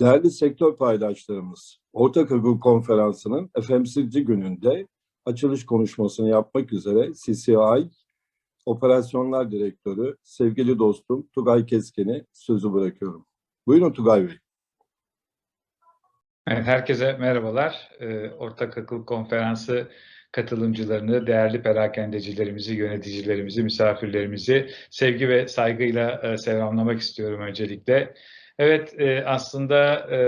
Değerli sektör paydaşlarımız, Ortak Akıl Konferansı'nın FMCG gününde açılış konuşmasını yapmak üzere CCI Operasyonlar Direktörü sevgili dostum Tugay Keskin'e sözü bırakıyorum. Buyurun Tugay Bey. Herkese merhabalar. Ee, Ortak Akıl Konferansı katılımcılarını, değerli perakendecilerimizi, yöneticilerimizi, misafirlerimizi sevgi ve saygıyla e, selamlamak istiyorum öncelikle. Evet, e, aslında e,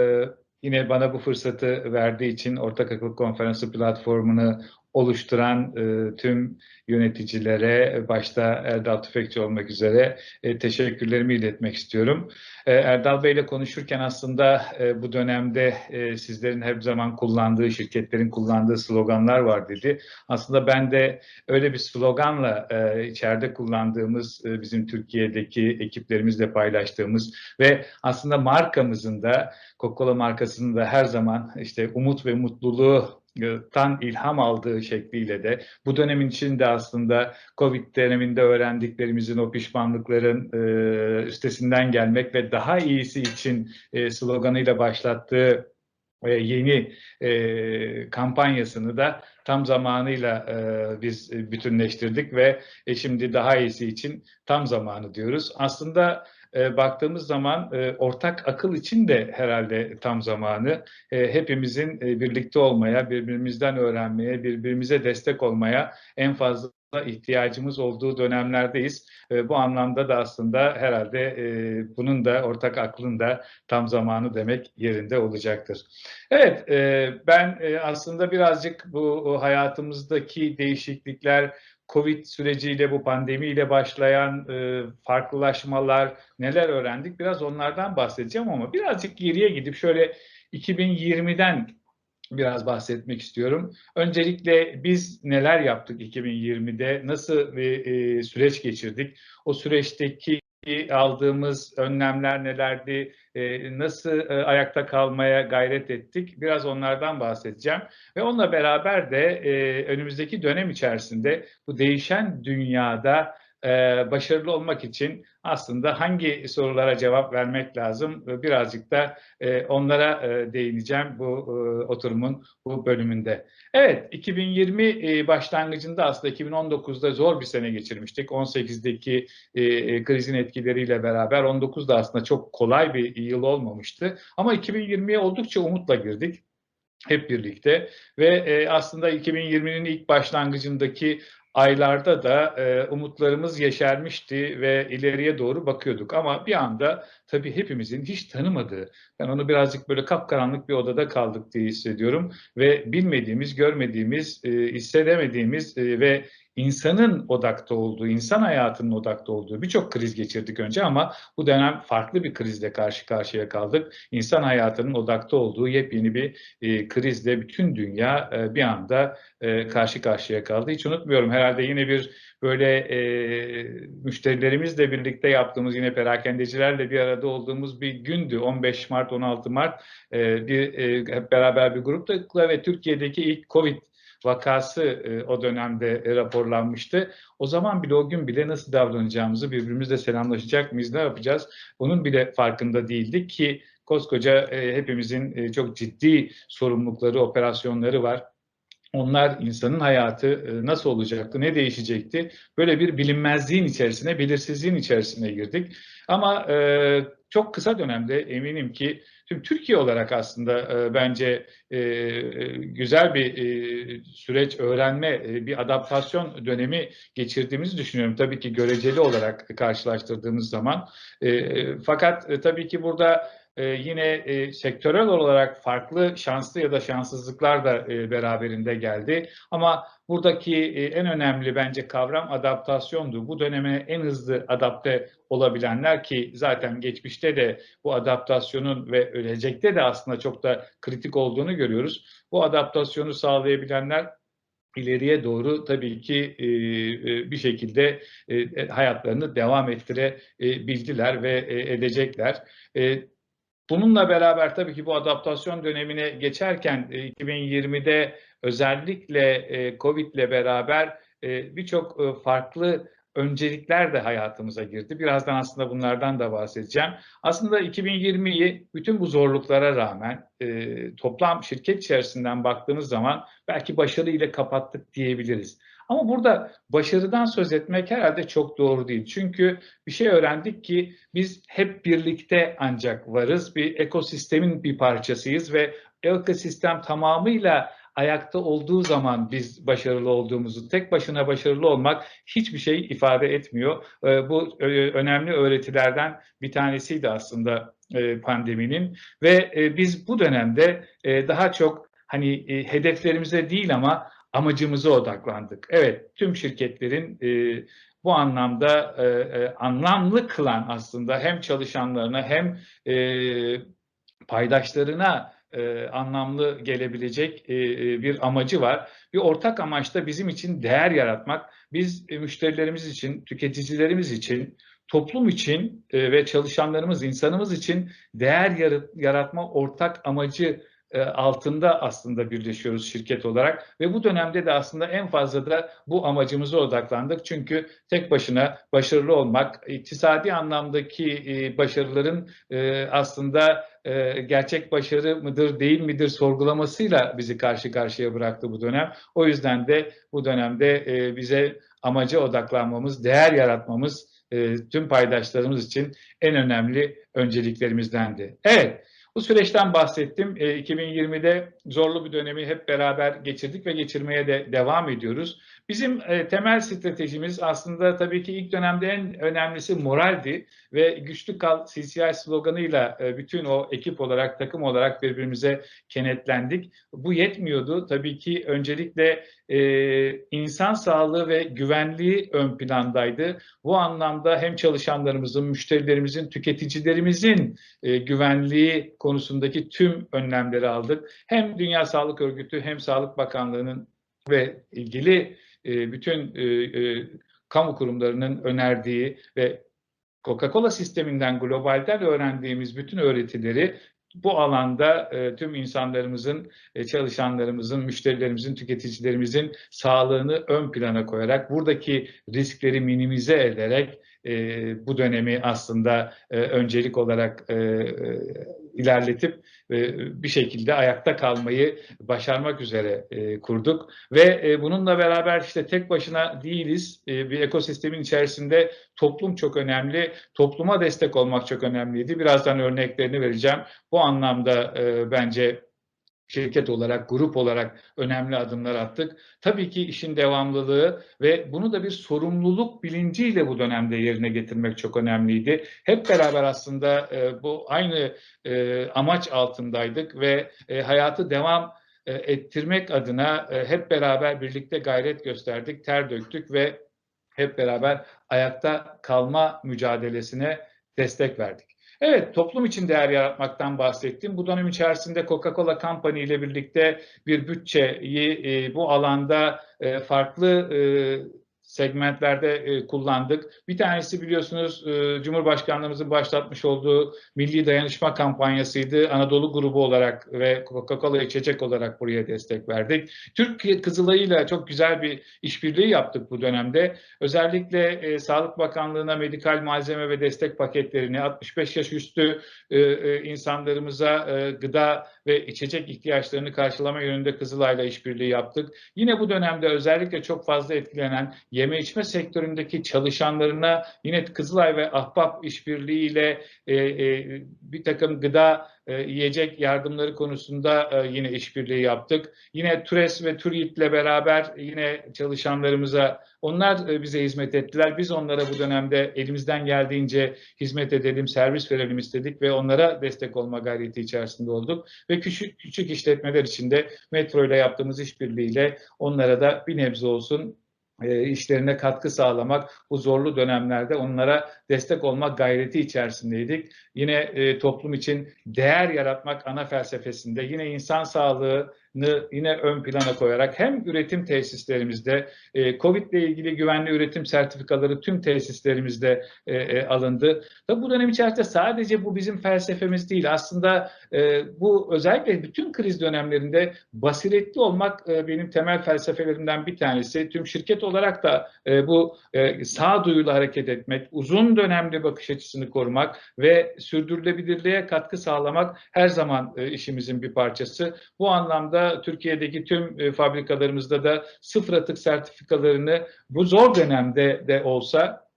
yine bana bu fırsatı verdiği için Ortak Akıl Konferansı platformunu oluşturan e, tüm yöneticilere, başta Erdal Tüfekçi olmak üzere e, teşekkürlerimi iletmek istiyorum. E, Erdal Bey ile konuşurken aslında e, bu dönemde e, sizlerin hep zaman kullandığı, şirketlerin kullandığı sloganlar var dedi. Aslında ben de öyle bir sloganla e, içeride kullandığımız, e, bizim Türkiye'deki ekiplerimizle paylaştığımız ve aslında markamızın da, Coca-Cola markasının da her zaman işte umut ve mutluluğu tan ilham aldığı şekliyle de bu dönemin içinde aslında Covid döneminde öğrendiklerimizin o pişmanlıkların e, üstesinden gelmek ve daha iyisi için e, sloganıyla başlattığı e, yeni e, kampanyasını da tam zamanıyla e, biz bütünleştirdik ve e, şimdi daha iyisi için tam zamanı diyoruz. Aslında e, baktığımız zaman e, ortak akıl için de herhalde tam zamanı. E, hepimizin e, birlikte olmaya, birbirimizden öğrenmeye, birbirimize destek olmaya en fazla ihtiyacımız olduğu dönemlerdeyiz. E, bu anlamda da aslında herhalde e, bunun da ortak aklın da tam zamanı demek yerinde olacaktır. Evet, e, ben e, aslında birazcık bu hayatımızdaki değişiklikler, Covid süreciyle bu pandemiyle başlayan e, farklılaşmalar neler öğrendik biraz onlardan bahsedeceğim ama birazcık geriye gidip şöyle 2020'den biraz bahsetmek istiyorum. Öncelikle biz neler yaptık 2020'de, nasıl bir e, süreç geçirdik? O süreçteki aldığımız önlemler nelerdi, e, nasıl e, ayakta kalmaya gayret ettik, biraz onlardan bahsedeceğim. Ve onunla beraber de e, önümüzdeki dönem içerisinde bu değişen dünyada e, başarılı olmak için aslında hangi sorulara cevap vermek lazım birazcık da e, onlara e, değineceğim bu e, oturumun bu bölümünde. Evet 2020 e, başlangıcında aslında 2019'da zor bir sene geçirmiştik. 18'deki e, krizin etkileriyle beraber 19'da aslında çok kolay bir yıl olmamıştı. Ama 2020'ye oldukça umutla girdik hep birlikte ve e, aslında 2020'nin ilk başlangıcındaki aylarda da e, umutlarımız yeşermişti ve ileriye doğru bakıyorduk. Ama bir anda tabii hepimizin hiç tanımadığı, ben onu birazcık böyle kapkaranlık bir odada kaldık diye hissediyorum ve bilmediğimiz, görmediğimiz, e, hissedemediğimiz e, ve insanın odakta olduğu, insan hayatının odakta olduğu birçok kriz geçirdik önce ama bu dönem farklı bir krizle karşı karşıya kaldık. İnsan hayatının odakta olduğu yepyeni bir e, krizle bütün dünya e, bir anda e, karşı karşıya kaldı. Hiç unutmuyorum herhalde yine bir böyle e, müşterilerimizle birlikte yaptığımız yine perakendecilerle bir arada olduğumuz bir gündü. 15 Mart, 16 Mart e, bir e, hep beraber bir grupla ve Türkiye'deki ilk Covid vakası e, o dönemde e, raporlanmıştı. O zaman bile o gün bile nasıl davranacağımızı birbirimizle selamlaşacak mıyız, ne yapacağız? Bunun bile farkında değildik ki koskoca e, hepimizin e, çok ciddi sorumlulukları, operasyonları var. Onlar insanın hayatı e, nasıl olacaktı, ne değişecekti? Böyle bir bilinmezliğin içerisine, belirsizliğin içerisine girdik. Ama e, çok kısa dönemde eminim ki tüm Türkiye olarak aslında e, bence e, e, güzel bir e, süreç, öğrenme, e, bir adaptasyon dönemi geçirdiğimizi düşünüyorum. Tabii ki göreceli olarak karşılaştırdığımız zaman. E, fakat e, tabii ki burada e, yine e, sektörel olarak farklı şanslı ya da şanssızlıklar da e, beraberinde geldi. Ama buradaki e, en önemli bence kavram adaptasyondu. Bu döneme en hızlı adapte olabilenler ki zaten geçmişte de bu adaptasyonun ve ölecekte de aslında çok da kritik olduğunu görüyoruz. Bu adaptasyonu sağlayabilenler ileriye doğru tabii ki e, e bir şekilde e, hayatlarını devam ettirebildiler ve e, edecekler. E, Bununla beraber tabii ki bu adaptasyon dönemine geçerken 2020'de e, özellikle e, Covid ile beraber e, birçok farklı öncelikler de hayatımıza girdi. Birazdan aslında bunlardan da bahsedeceğim. Aslında 2020'yi bütün bu zorluklara rağmen e, toplam şirket içerisinden baktığımız zaman belki başarıyla kapattık diyebiliriz. Ama burada başarıdan söz etmek herhalde çok doğru değil. Çünkü bir şey öğrendik ki biz hep birlikte ancak varız. Bir ekosistemin bir parçasıyız ve ekosistem tamamıyla ayakta olduğu zaman biz başarılı olduğumuzu, tek başına başarılı olmak hiçbir şey ifade etmiyor. Ee, bu önemli öğretilerden bir tanesiydi aslında e, pandeminin ve e, biz bu dönemde e, daha çok hani hedeflerimize değil ama amacımıza odaklandık. Evet, tüm şirketlerin bu anlamda anlamlı kılan aslında hem çalışanlarına hem paydaşlarına e, anlamlı gelebilecek e, e, bir amacı var. Bir ortak amaçta bizim için değer yaratmak, biz e, müşterilerimiz için, tüketicilerimiz için, toplum için e, ve çalışanlarımız, insanımız için değer yaratma ortak amacı altında aslında birleşiyoruz şirket olarak ve bu dönemde de aslında en fazla da bu amacımıza odaklandık. Çünkü tek başına başarılı olmak, iktisadi anlamdaki e, başarıların e, aslında gerçek başarı mıdır değil midir sorgulamasıyla bizi karşı karşıya bıraktı bu dönem. O yüzden de bu dönemde bize amaca odaklanmamız, değer yaratmamız tüm paydaşlarımız için en önemli önceliklerimizdendi. Evet. Bu süreçten bahsettim. E, 2020'de zorlu bir dönemi hep beraber geçirdik ve geçirmeye de devam ediyoruz. Bizim e, temel stratejimiz aslında tabii ki ilk dönemde en önemlisi moraldi ve güçlü kal CCI sloganıyla e, bütün o ekip olarak, takım olarak birbirimize kenetlendik. Bu yetmiyordu. Tabii ki öncelikle e, insan sağlığı ve güvenliği ön plandaydı. Bu anlamda hem çalışanlarımızın, müşterilerimizin, tüketicilerimizin e, güvenliği konusundaki tüm önlemleri aldık. Hem Dünya Sağlık Örgütü hem Sağlık Bakanlığı'nın ve ilgili e, bütün e, e, kamu kurumlarının önerdiği ve Coca-Cola sisteminden globalden öğrendiğimiz bütün öğretileri bu alanda e, tüm insanlarımızın, e, çalışanlarımızın, müşterilerimizin, tüketicilerimizin sağlığını ön plana koyarak, buradaki riskleri minimize ederek e, bu dönemi aslında e, öncelik olarak e, e, ilerletip e, bir şekilde ayakta kalmayı başarmak üzere e, kurduk ve e, bununla beraber işte tek başına değiliz. E, bir ekosistemin içerisinde toplum çok önemli, topluma destek olmak çok önemliydi. Birazdan örneklerini vereceğim. Bu anlamda e, bence şirket olarak, grup olarak önemli adımlar attık. Tabii ki işin devamlılığı ve bunu da bir sorumluluk bilinciyle bu dönemde yerine getirmek çok önemliydi. Hep beraber aslında e, bu aynı e, amaç altındaydık ve e, hayatı devam e, ettirmek adına e, hep beraber birlikte gayret gösterdik, ter döktük ve hep beraber ayakta kalma mücadelesine destek verdik. Evet, toplum için değer yaratmaktan bahsettim. Bu dönem içerisinde Coca-Cola Company ile birlikte bir bütçeyi e, bu alanda e, farklı e, segmentlerde e, kullandık. Bir tanesi biliyorsunuz e, Cumhurbaşkanlığımızın başlatmış olduğu Milli Dayanışma kampanyasıydı. Anadolu grubu olarak ve Coca-Cola içecek olarak buraya destek verdik. Türk Kızılay'ıyla çok güzel bir işbirliği yaptık bu dönemde. Özellikle e, Sağlık Bakanlığı'na medikal malzeme ve destek paketlerini 65 yaş üstü e, e, insanlarımıza e, gıda ve içecek ihtiyaçlarını karşılama yönünde Kızılay'la işbirliği yaptık. Yine bu dönemde özellikle çok fazla etkilenen yeme içme sektöründeki çalışanlarına yine Kızılay ve Ahbap işbirliğiyle e, e, bir takım gıda e, yiyecek yardımları konusunda e, yine işbirliği yaptık. Yine TÜRES ve TÜRİT'le beraber yine çalışanlarımıza onlar e, bize hizmet ettiler. Biz onlara bu dönemde elimizden geldiğince hizmet edelim, servis verelim istedik ve onlara destek olma gayreti içerisinde olduk. Ve küçük küçük işletmeler için de metro ile yaptığımız işbirliğiyle onlara da bir nebze olsun e, işlerine katkı sağlamak, bu zorlu dönemlerde onlara destek olmak gayreti içerisindeydik. Yine e, toplum için değer yaratmak ana felsefesinde, yine insan sağlığı yine ön plana koyarak hem üretim tesislerimizde e, Covid ile ilgili güvenli üretim sertifikaları tüm tesislerimizde e, e, alındı. Tabi bu dönem içerisinde sadece bu bizim felsefemiz değil. Aslında e, bu özellikle bütün kriz dönemlerinde basiretli olmak e, benim temel felsefelerimden bir tanesi. Tüm şirket olarak da e, bu e, sağduyulu hareket etmek, uzun dönemli bakış açısını korumak ve sürdürülebilirliğe katkı sağlamak her zaman e, işimizin bir parçası. Bu anlamda Türkiye'deki tüm e, fabrikalarımızda da sıfır atık sertifikalarını bu zor dönemde de olsa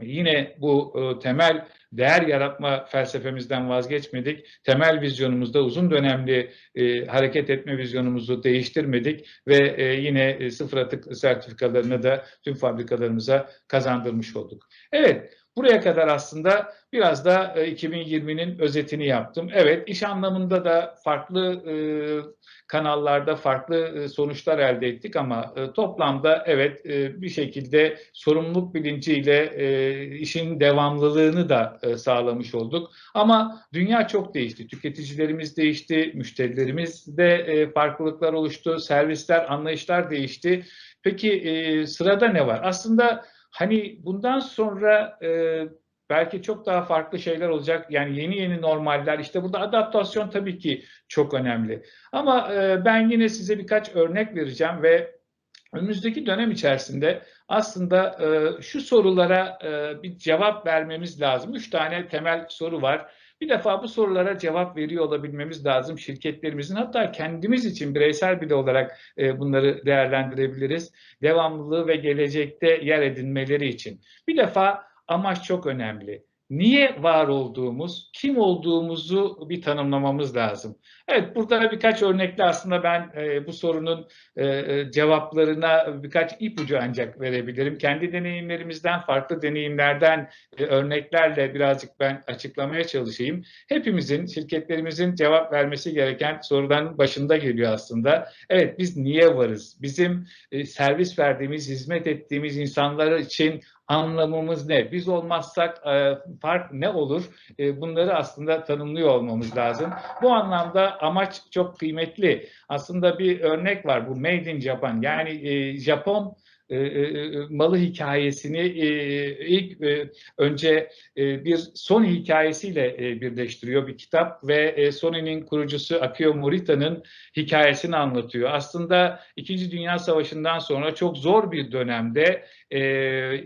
yine bu e, temel değer yaratma felsefemizden vazgeçmedik. Temel vizyonumuzda uzun dönemli e, hareket etme vizyonumuzu değiştirmedik ve e, yine e, sıfır atık sertifikalarını da tüm fabrikalarımıza kazandırmış olduk. Evet, buraya kadar aslında biraz da e, 2020'nin özetini yaptım. Evet, iş anlamında da farklı e, kanallarda farklı e, sonuçlar elde ettik ama e, toplamda evet e, bir şekilde sorumluluk bilinciyle işin devamlılığını da sağlamış olduk. Ama dünya çok değişti. Tüketicilerimiz değişti, müşterilerimizde farklılıklar oluştu, servisler, anlayışlar değişti. Peki sırada ne var? Aslında hani bundan sonra belki çok daha farklı şeyler olacak. Yani yeni yeni normaller. İşte burada adaptasyon tabii ki çok önemli. Ama e, ben yine size birkaç örnek vereceğim ve önümüzdeki dönem içerisinde aslında e, şu sorulara e, bir cevap vermemiz lazım. Üç tane temel soru var. Bir defa bu sorulara cevap veriyor olabilmemiz lazım şirketlerimizin. Hatta kendimiz için bireysel bile olarak e, bunları değerlendirebiliriz. Devamlılığı ve gelecekte yer edinmeleri için. Bir defa amaç çok önemli. Niye var olduğumuz, kim olduğumuzu bir tanımlamamız lazım. Evet, burada birkaç örnekle aslında ben e, bu sorunun e, e, cevaplarına birkaç ipucu ancak verebilirim. Kendi deneyimlerimizden, farklı deneyimlerden e, örneklerle birazcık ben açıklamaya çalışayım. Hepimizin, şirketlerimizin cevap vermesi gereken soruların başında geliyor aslında. Evet, biz niye varız? Bizim e, servis verdiğimiz, hizmet ettiğimiz insanlar için anlamımız ne? Biz olmazsak e, fark ne olur? E, bunları aslında tanımlıyor olmamız lazım. Bu anlamda amaç çok kıymetli. Aslında bir örnek var bu Made in Japan. Yani e, Japon e, e, e, malı hikayesini ilk önce bir Sony hikayesiyle birleştiriyor bir kitap ve Sony'nin kurucusu Akio Morita'nın hikayesini anlatıyor. Aslında İkinci Dünya Savaşı'ndan sonra çok zor bir dönemde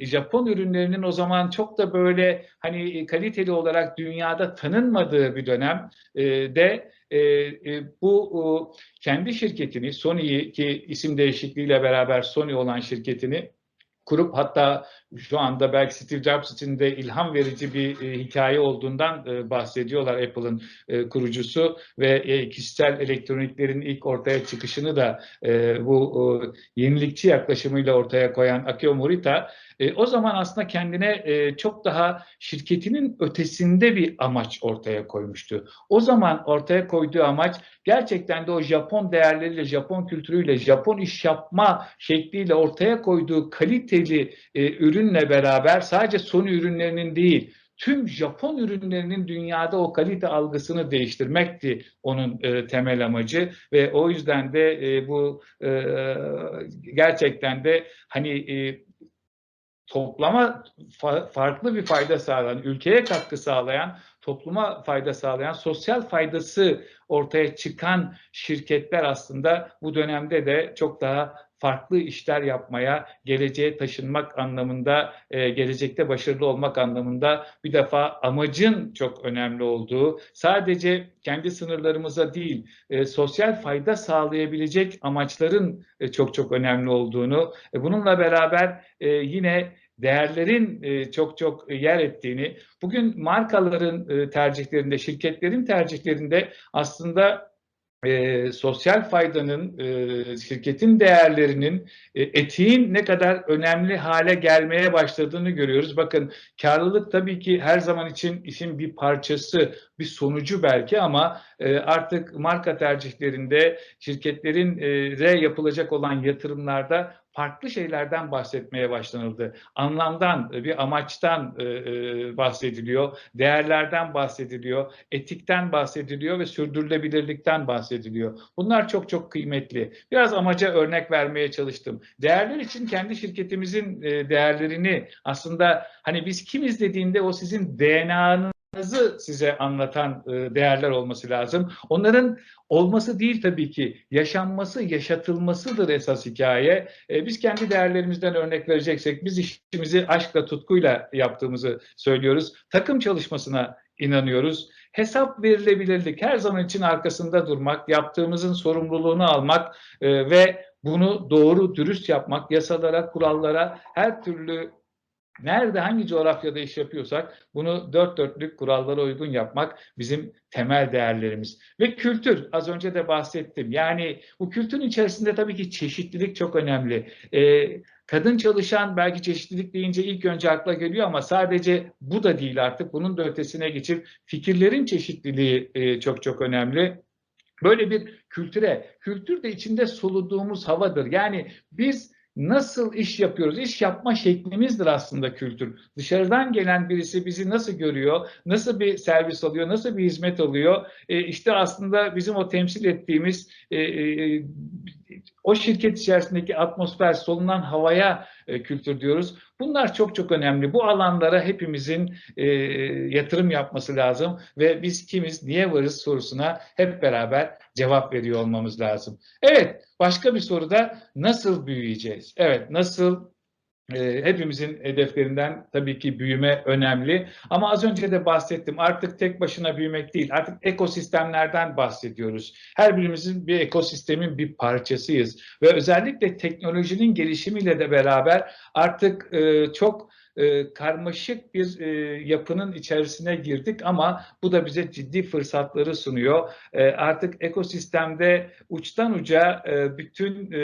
Japon ürünlerinin o zaman çok da böyle hani kaliteli olarak dünyada tanınmadığı bir dönem de e, e, bu e, kendi şirketini Sony'yi ki isim değişikliğiyle beraber Sony olan şirketini kurup hatta şu anda belki Steve Jobs için de ilham verici bir e, hikaye olduğundan e, bahsediyorlar Apple'ın e, kurucusu ve e, kişisel elektroniklerin ilk ortaya çıkışını da e, bu e, yenilikçi yaklaşımıyla ortaya koyan Akio Morita e, o zaman aslında kendine e, çok daha şirketinin ötesinde bir amaç ortaya koymuştu. O zaman ortaya koyduğu amaç gerçekten de o Japon değerleriyle, Japon kültürüyle, Japon iş yapma şekliyle ortaya koyduğu kaliteli e, ürünle beraber sadece son ürünlerinin değil, tüm Japon ürünlerinin dünyada o kalite algısını değiştirmekti onun e, temel amacı. Ve o yüzden de e, bu e, gerçekten de hani e, toplama fa farklı bir fayda sağlayan, ülkeye katkı sağlayan, topluma fayda sağlayan, sosyal faydası ortaya çıkan şirketler aslında bu dönemde de çok daha farklı işler yapmaya, geleceğe taşınmak anlamında, e, gelecekte başarılı olmak anlamında bir defa amacın çok önemli olduğu, sadece kendi sınırlarımıza değil, e, sosyal fayda sağlayabilecek amaçların e, çok çok önemli olduğunu, e, bununla beraber e, yine değerlerin e, çok çok yer ettiğini, bugün markaların e, tercihlerinde, şirketlerin tercihlerinde aslında e, sosyal faydanın, e, şirketin değerlerinin, e, etiğin ne kadar önemli hale gelmeye başladığını görüyoruz. Bakın karlılık tabii ki her zaman için işin bir parçası, bir sonucu belki ama e, artık marka tercihlerinde şirketlerin e, re yapılacak olan yatırımlarda farklı şeylerden bahsetmeye başlanıldı. Anlamdan, bir amaçtan e, e, bahsediliyor, değerlerden bahsediliyor, etikten bahsediliyor ve sürdürülebilirlikten bahsediliyor. Bunlar çok çok kıymetli. Biraz amaca örnek vermeye çalıştım. Değerler için kendi şirketimizin e, değerlerini aslında hani biz kimiz dediğinde o sizin DNA'nızı size anlatan e, değerler olması lazım. Onların olması değil tabii ki yaşanması, yaşatılmasıdır esas hikaye. E, biz kendi değerlerimizden örnek vereceksek biz işimizi aşkla, tutkuyla yaptığımızı söylüyoruz. Takım çalışmasına inanıyoruz. Hesap verilebilirlik, her zaman için arkasında durmak, yaptığımızın sorumluluğunu almak e, ve bunu doğru, dürüst yapmak, yasalara, kurallara, her türlü nerede, hangi coğrafyada iş yapıyorsak bunu dört dörtlük kurallara uygun yapmak bizim temel değerlerimiz. Ve kültür, az önce de bahsettim. Yani bu kültürün içerisinde tabii ki çeşitlilik çok önemli. Ee, kadın çalışan belki çeşitlilik deyince ilk önce akla geliyor ama sadece bu da değil artık. Bunun da ötesine geçip fikirlerin çeşitliliği e, çok çok önemli. Böyle bir kültüre, kültür de içinde soluduğumuz havadır. Yani biz nasıl iş yapıyoruz? İş yapma şeklimizdir aslında kültür. Dışarıdan gelen birisi bizi nasıl görüyor? Nasıl bir servis alıyor? Nasıl bir hizmet alıyor? E, işte aslında bizim o temsil ettiğimiz e, e, o şirket içerisindeki atmosfer, solunan havaya e, kültür diyoruz. Bunlar çok çok önemli. Bu alanlara hepimizin e, yatırım yapması lazım ve biz kimiz, niye varız sorusuna hep beraber cevap veriyor olmamız lazım. Evet, başka bir soruda nasıl büyüyeceğiz? Evet, nasıl e, hepimizin hedeflerinden tabii ki büyüme önemli. Ama az önce de bahsettim. Artık tek başına büyümek değil. Artık ekosistemlerden bahsediyoruz. Her birimizin bir ekosistemin bir parçasıyız. Ve özellikle teknolojinin gelişimiyle de beraber artık e, çok e, karmaşık bir e, yapının içerisine girdik ama bu da bize ciddi fırsatları sunuyor. E, artık ekosistemde uçtan uca bütün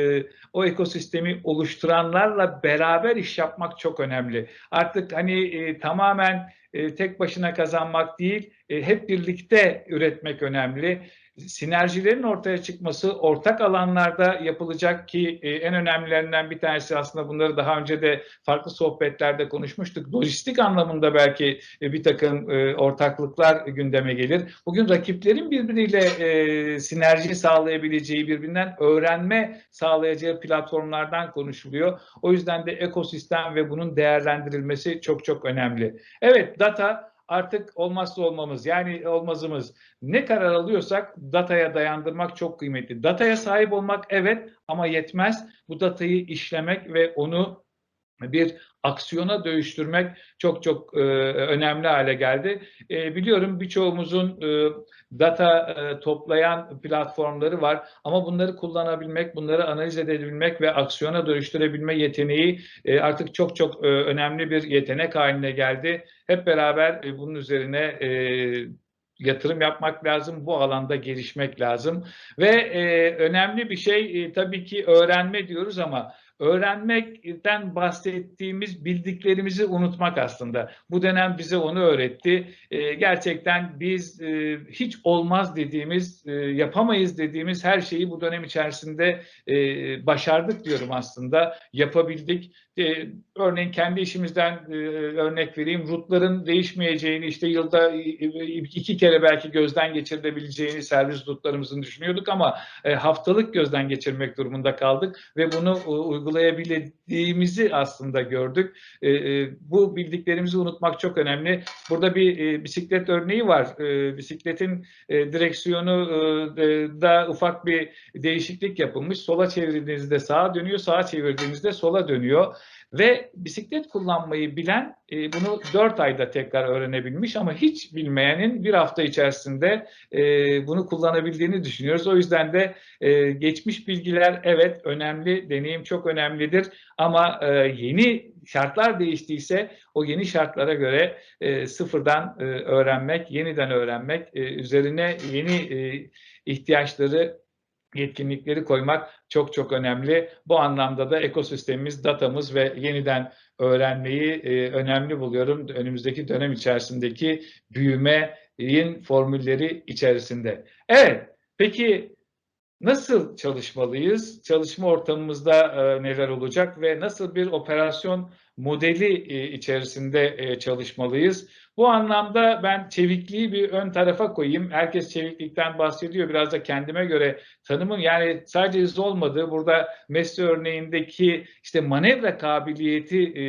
o ekosistemi oluşturanlarla beraber iş yapmak çok önemli. Artık hani tamamen tek başına kazanmak değil, hep birlikte üretmek önemli sinerjilerin ortaya çıkması ortak alanlarda yapılacak ki e, en önemlilerinden bir tanesi aslında bunları daha önce de farklı sohbetlerde konuşmuştuk. Lojistik anlamında belki e, bir takım e, ortaklıklar gündeme gelir. Bugün rakiplerin birbiriyle e, sinerji sağlayabileceği, birbirinden öğrenme sağlayacağı platformlardan konuşuluyor. O yüzden de ekosistem ve bunun değerlendirilmesi çok çok önemli. Evet data artık olmazsa olmamız yani olmazımız. Ne karar alıyorsak dataya dayandırmak çok kıymetli. Dataya sahip olmak evet ama yetmez. Bu datayı işlemek ve onu bir aksiyona dönüştürmek çok çok e, önemli hale geldi. E, biliyorum birçoğumuzun e, data e, toplayan platformları var ama bunları kullanabilmek, bunları analiz edebilmek ve aksiyona dönüştürebilme yeteneği e, artık çok çok e, önemli bir yetenek haline geldi. Hep beraber e, bunun üzerine e, yatırım yapmak lazım, bu alanda gelişmek lazım ve e, önemli bir şey e, tabii ki öğrenme diyoruz ama öğrenmekten bahsettiğimiz bildiklerimizi unutmak aslında. Bu dönem bize onu öğretti. E, gerçekten biz e, hiç olmaz dediğimiz, e, yapamayız dediğimiz her şeyi bu dönem içerisinde e, başardık diyorum aslında. Yapabildik. E, örneğin kendi işimizden e, örnek vereyim. Rutların değişmeyeceğini, işte yılda iki kere belki gözden geçirilebileceğini servis rutlarımızın düşünüyorduk ama e, haftalık gözden geçirmek durumunda kaldık ve bunu e, uygulayabildiğimizi aslında gördük. E, e, bu bildiklerimizi unutmak çok önemli. Burada bir e, bisiklet örneği var. E, bisikletin e, direksiyonu e, da ufak bir değişiklik yapılmış. Sola çevirdiğinizde sağa dönüyor, sağa çevirdiğinizde sola dönüyor. Ve bisiklet kullanmayı bilen e, bunu 4 ayda tekrar öğrenebilmiş ama hiç bilmeyenin bir hafta içerisinde e, bunu kullanabildiğini düşünüyoruz. O yüzden de e, geçmiş bilgiler evet önemli, deneyim çok önemlidir ama e, yeni şartlar değiştiyse o yeni şartlara göre e, sıfırdan e, öğrenmek, yeniden öğrenmek, e, üzerine yeni e, ihtiyaçları yetkinlikleri koymak çok çok önemli. Bu anlamda da ekosistemimiz, datamız ve yeniden öğrenmeyi e, önemli buluyorum. Önümüzdeki dönem içerisindeki büyümenin formülleri içerisinde. Evet, peki nasıl çalışmalıyız? Çalışma ortamımızda e, neler olacak ve nasıl bir operasyon modeli e, içerisinde e, çalışmalıyız? Bu anlamda ben çevikliği bir ön tarafa koyayım. Herkes çeviklikten bahsediyor. Biraz da kendime göre tanımın yani sadece hızlı olmadığı burada Messi örneğindeki işte manevra kabiliyeti e,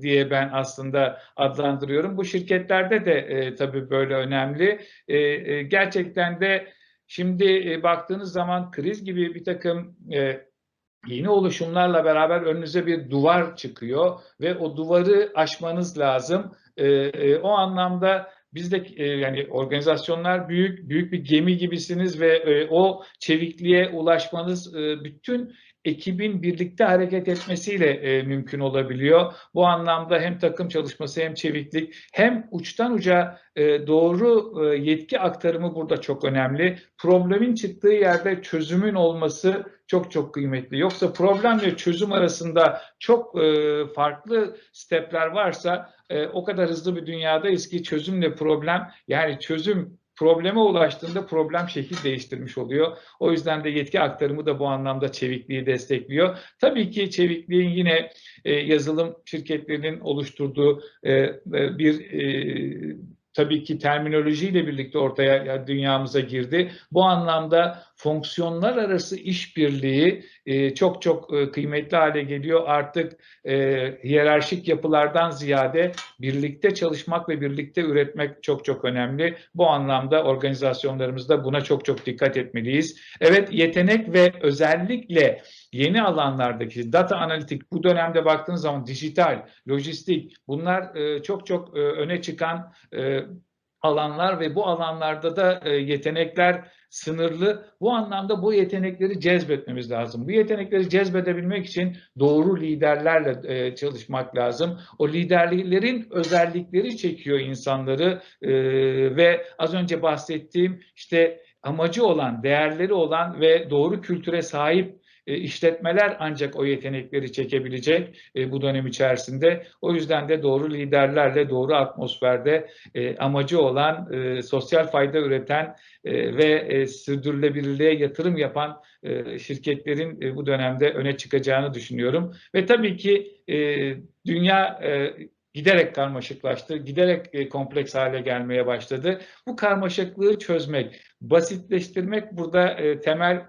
diye ben aslında adlandırıyorum. Bu şirketlerde de e, tabii böyle önemli. E, e, gerçekten de şimdi e, baktığınız zaman kriz gibi bir takım e, yeni oluşumlarla beraber önünüze bir duvar çıkıyor ve o duvarı aşmanız lazım. E, e, o anlamda biz de e, yani organizasyonlar büyük büyük bir gemi gibisiniz ve e, o çevikliğe ulaşmanız e, bütün ekibin birlikte hareket etmesiyle e, mümkün olabiliyor. Bu anlamda hem takım çalışması hem çeviklik hem uçtan uca e, doğru e, yetki aktarımı burada çok önemli. Problemin çıktığı yerde çözümün olması çok çok kıymetli. Yoksa problem ve çözüm arasında çok e, farklı stepler varsa e, o kadar hızlı bir dünyadayız ki çözümle problem yani çözüm probleme ulaştığında problem şekil değiştirmiş oluyor. O yüzden de yetki aktarımı da bu anlamda çevikliği destekliyor. Tabii ki çevikliğin yine e, yazılım şirketlerinin oluşturduğu e, e, bir e, tabii ki terminolojiyle birlikte ortaya dünyamıza girdi. Bu anlamda fonksiyonlar arası işbirliği e, çok çok e, kıymetli hale geliyor. Artık e, hiyerarşik yapılardan ziyade birlikte çalışmak ve birlikte üretmek çok çok önemli. Bu anlamda organizasyonlarımızda buna çok çok dikkat etmeliyiz. Evet yetenek ve özellikle yeni alanlardaki data analitik bu dönemde baktığınız zaman dijital, lojistik bunlar e, çok çok e, öne çıkan e, alanlar ve bu alanlarda da e, yetenekler sınırlı. Bu anlamda bu yetenekleri cezbetmemiz lazım. Bu yetenekleri cezbedebilmek için doğru liderlerle e, çalışmak lazım. O liderlerin özellikleri çekiyor insanları e, ve az önce bahsettiğim işte amacı olan, değerleri olan ve doğru kültüre sahip e, işletmeler ancak o yetenekleri çekebilecek e, bu dönem içerisinde. O yüzden de doğru liderlerle, doğru atmosferde e, amacı olan, e, sosyal fayda üreten e, ve e, sürdürülebilirliğe yatırım yapan e, şirketlerin e, bu dönemde öne çıkacağını düşünüyorum. Ve tabii ki e, dünya e, giderek karmaşıklaştı, giderek e, kompleks hale gelmeye başladı. Bu karmaşıklığı çözmek, basitleştirmek burada e, temel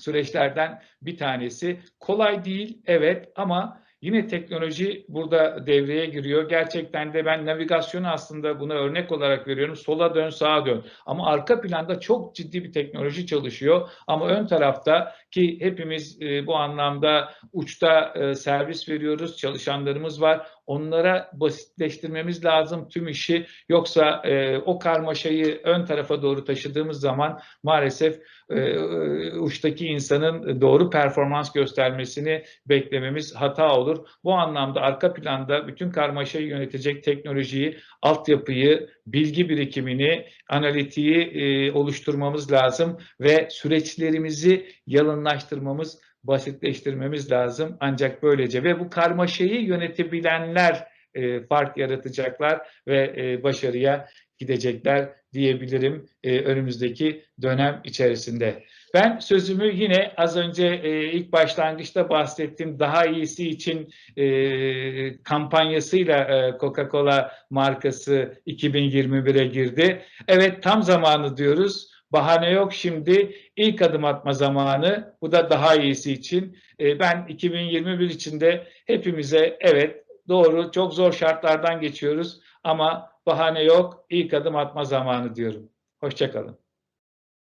süreçlerden bir tanesi. Kolay değil, evet ama yine teknoloji burada devreye giriyor. Gerçekten de ben navigasyonu aslında buna örnek olarak veriyorum. Sola dön, sağa dön. Ama arka planda çok ciddi bir teknoloji çalışıyor. Ama ön tarafta ki hepimiz e, bu anlamda uçta e, servis veriyoruz, çalışanlarımız var. Onlara basitleştirmemiz lazım tüm işi. Yoksa e, o karmaşayı ön tarafa doğru taşıdığımız zaman maalesef e, uçtaki insanın doğru performans göstermesini beklememiz hata olur. Bu anlamda arka planda bütün karmaşayı yönetecek teknolojiyi, altyapıyı, bilgi birikimini, analitiği e, oluşturmamız lazım ve süreçlerimizi yalınlaştırmamız, basitleştirmemiz lazım. Ancak böylece ve bu karmaşayı yönetebilenler e, fark yaratacaklar ve e, başarıya gidecekler diyebilirim e, önümüzdeki dönem içerisinde. Ben sözümü yine az önce e, ilk başlangıçta bahsettiğim daha iyisi için e, kampanyasıyla e, Coca-Cola markası 2021'e girdi. Evet tam zamanı diyoruz. Bahane yok şimdi ilk adım atma zamanı. Bu da daha iyisi için. E, ben 2021 içinde hepimize evet doğru çok zor şartlardan geçiyoruz ama bahane yok ilk adım atma zamanı diyorum. Hoşçakalın.